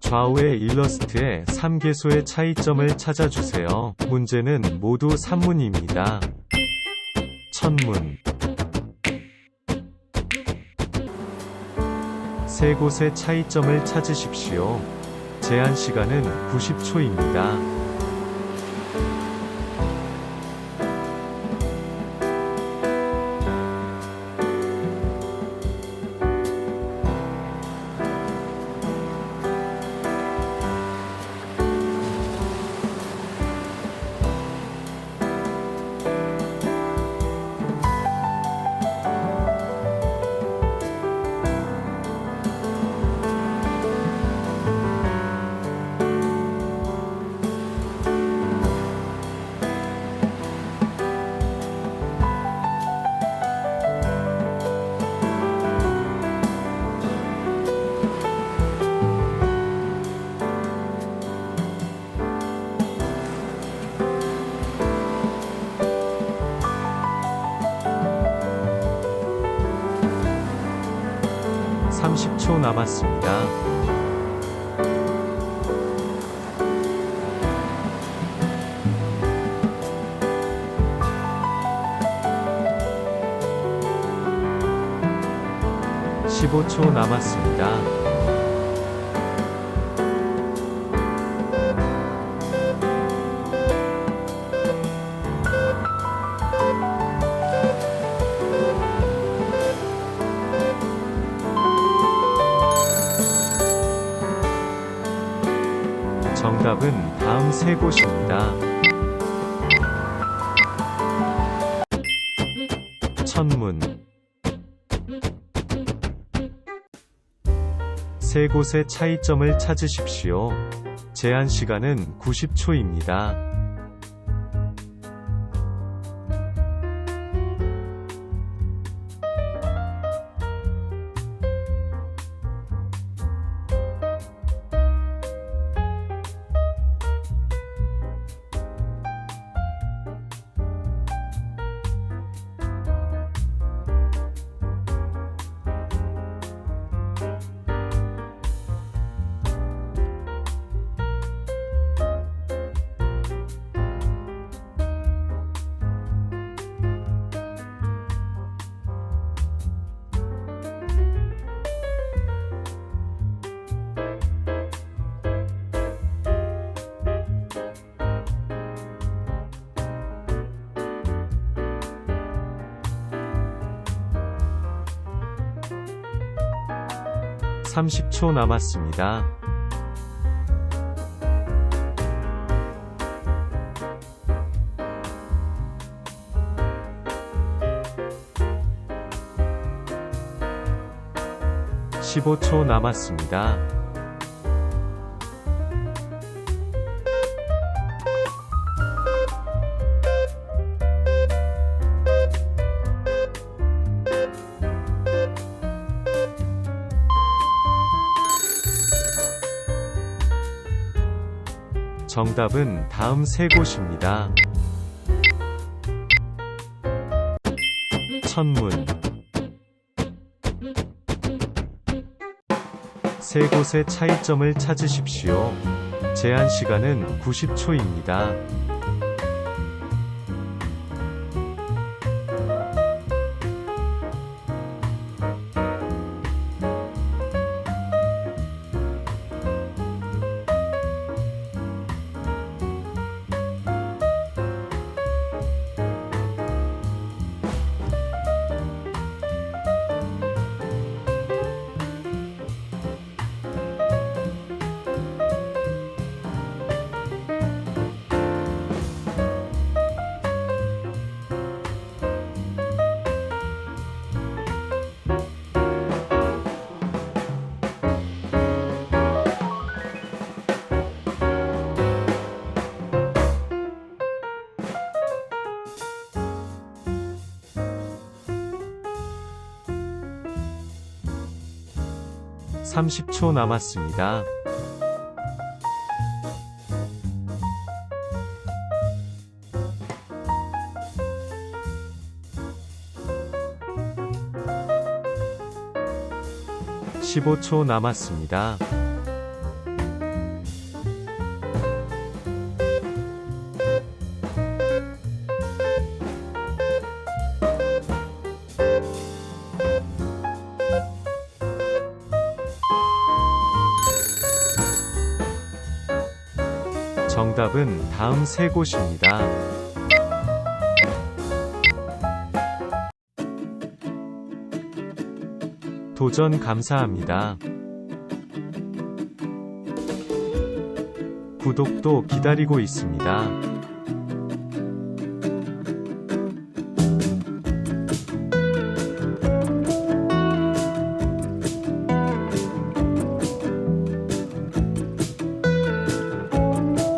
좌우의 일러스트에 3개소의 차이점을 찾아주세요. 문제는 모두 3문입니다. 첫문 세 곳의 차이점을 찾으십시오. 제한 시간은 90초입니다. (30초) 남았습니다. (15초) 남았습니다. 정답은 다음 세 곳입니다. 천문 세 곳의 차이점을 찾으십시오. 제한 시간은 90초입니다. (30초) 남았습니다. (15초) 남았습니다. 정답은 다음 세 곳입니다. 천문 세 곳의 차이점을 찾으십시오. 제한 시간은 90초입니다. (30초) 남았습니다. 15초 남았습니다. 정답은 다음 세 곳입니다. 도전 감사합니다. 구독도 기다리고 있습니다.